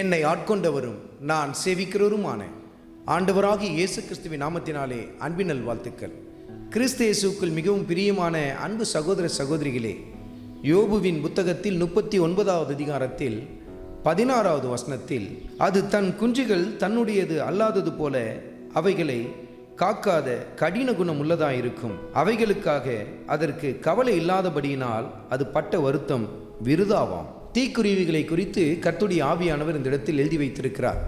என்னை ஆட்கொண்டவரும் நான் சேவிக்கிறவருமான ஆண்டவராகிய இயேசு கிறிஸ்துவின் நாமத்தினாலே அன்பினல் வாழ்த்துக்கள் கிறிஸ்து இயேசுக்குள் மிகவும் பிரியமான அன்பு சகோதர சகோதரிகளே யோபுவின் புத்தகத்தில் முப்பத்தி ஒன்பதாவது அதிகாரத்தில் பதினாறாவது வசனத்தில் அது தன் குஞ்சுகள் தன்னுடையது அல்லாதது போல அவைகளை காக்காத கடின குணம் உள்ளதாயிருக்கும். அவைகளுக்காக அதற்கு கவலை இல்லாதபடியினால் அது பட்ட வருத்தம் விருதாவாம். தீக்குருவிகளை குறித்து கர்த்துடைய ஆவியானவர் இந்த இடத்தில் எழுதி வைத்திருக்கிறார்.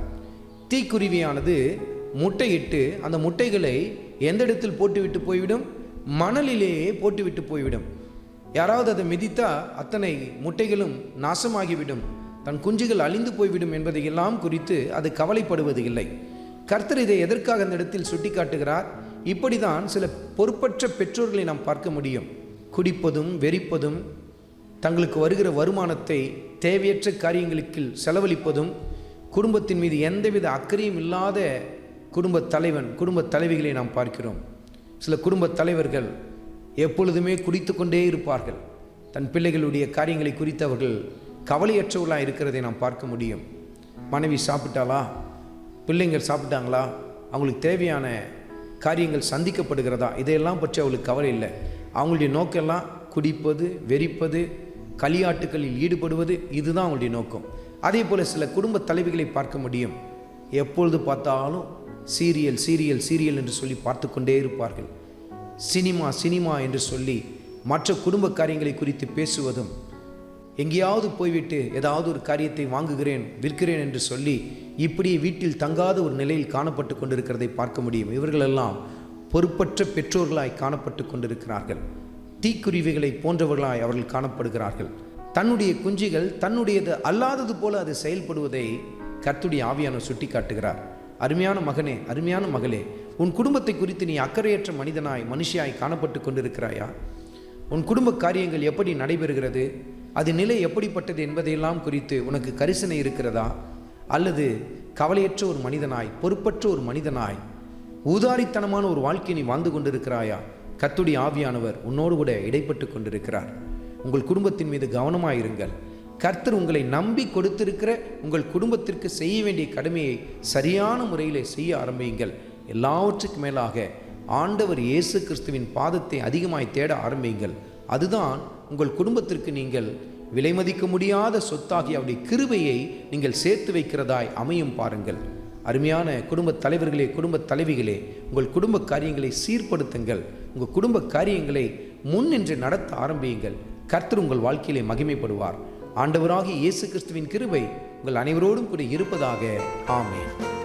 தீக்குருவியானது முட்டையிட்டு அந்த முட்டைகளை எந்த இடத்தில் போட்டுவிட்டு போய்விடும்? மணலிலேயே போட்டுவிட்டு போய்விடும். யாராவது அதை மிதித்தா அத்தனை முட்டைகளும் நாசமாகிவிடும். தன் குஞ்சுகள் அழிந்து போய்விடும் என்பதையெல்லாம் குறித்து அது கவலைப்படுவது இல்லை. கர்த்தர் இதை எதற்காக அந்த இடத்தில் சுட்டிக்காட்டுகிறார்? இப்படிதான் சில பொறுப்பற்ற பெற்றோர்களை நாம் பார்க்க முடியும். குடிப்பதும் வெறிப்பதும் தங்களுக்கு வருகிற வருமானத்தை தேவையற்ற காரியங்களுக்கு செலவழிப்பதும் குடும்பத்தின் மீது எந்தவித அக்கறையும் இல்லாத குடும்ப தலைவன் குடும்ப தலைவிகளை நாம் பார்க்கிறோம். சில குடும்பத் தலைவர்கள் எப்பொழுதுமே குடித்து கொண்டே இருப்பார்கள். தன் பிள்ளைகளுடைய காரியங்களை குறித்து அவர்கள் கவலையற்றவர்களாக இருக்கிறதை நாம் பார்க்க முடியும். மனைவி சாப்பிட்டாளா? பிள்ளைங்கள் சாப்பிட்டாங்களா? அவங்களுக்கு தேவையான காரியங்கள் சந்திக்கப்படுகிறதா? இதையெல்லாம் பற்றி அவளுக்கு கவலை இல்லை. அவங்களுடைய நோக்கெல்லாம் குடிப்பது வெறிப்பது களியாட்டுகளில் ஈடுபடுவது இதுதான் அவங்களுடைய நோக்கம். அதே போல் சில குடும்ப தலைவிகளை பார்க்க முடியும். எப்பொழுது பார்த்தாலும் சீரியல் சீரியல் சீரியல் என்று சொல்லி பார்த்து கொண்டே இருப்பார்கள். சினிமா சினிமா என்று சொல்லி மற்ற குடும்ப காரியங்களை குறித்து பேசுவதும் எங்கேயாவது போய்விட்டு ஏதாவது ஒரு காரியத்தை வாங்குகிறேன் விற்கிறேன் என்று சொல்லி இப்படி வீட்டில் தங்காத ஒரு நிலையில் காணப்பட்டு கொண்டிருக்கிறதை பார்க்க முடியும். இவர்களெல்லாம் பொறுப்பற்ற பெற்றோர்களாய் காணப்பட்டு கொண்டிருக்கிறார்கள். தீக்குருவிகளை போன்றவர்களாய் அவர்கள் காணப்படுகிறார்கள். தன்னுடைய குஞ்சுகள் தன்னுடையது அல்லாதது போல அது செயல்படுவதை கர்த்துடைய ஆவியான சுட்டி காட்டுகிறார் அருமையான மகனே அருமையான மகளே உன் குடும்பத்தை குறித்து நீ அக்கறையற்ற மனிதனாய் மனுஷியாய் காணப்பட்டு கொண்டிருக்கிறாயா? உன் குடும்ப காரியங்கள் எப்படி நடைபெறுகிறது? அது நிலை எப்படிப்பட்டது என்பதையெல்லாம் குறித்து உனக்கு கரிசனை இருக்கிறதா? அல்லது கவலையற்ற ஒரு மனிதனாய் பொறுப்பற்ற ஒரு மனிதனாய் ஊதாரித்தனமான ஒரு வாழ்க்கையை நீ வாழ்ந்து கொண்டிருக்கிறாயா? கத்துடி ஆவியானவர் உன்னோடு கூட இடைப்பட்டு கொண்டிருக்கிறார். உங்கள் குடும்பத்தின் மீது கவனமாயிருங்கள். கர்த்தர் உங்களை நம்பி கொடுத்திருக்கிற உங்கள் குடும்பத்திற்கு செய்ய வேண்டிய கடமையை சரியான முறையில் செய்ய ஆரம்பியுங்கள். எல்லாவற்றுக்கும் மேலாக ஆண்டவர் இயேசு கிறிஸ்துவின் பாதத்தை அதிகமாய் தேட ஆரம்பியுங்கள். அதுதான் உங்கள் குடும்பத்திற்கு நீங்கள் விலைமதிக்க முடியாத சொத்தாகி அவருடைய கிருபையை நீங்கள் சேர்த்து வைக்கிறதாய் அமையும் பாருங்கள். அருமையான குடும்ப தலைவர்களே குடும்ப தலைவிகளே உங்கள் குடும்ப காரியங்களை சீர்படுத்துங்கள். உங்கள் குடும்ப காரியங்களை முன்னின்று நடத்த ஆரம்பியுங்கள். கர்த்தர் உங்கள் வாழ்க்கையிலே மகிமைப்படுவார். ஆண்டவராகிய இயேசு கிறிஸ்துவின் கிருபை உங்கள் அனைவரோடும் கூட இருப்பதாக. ஆமேன்.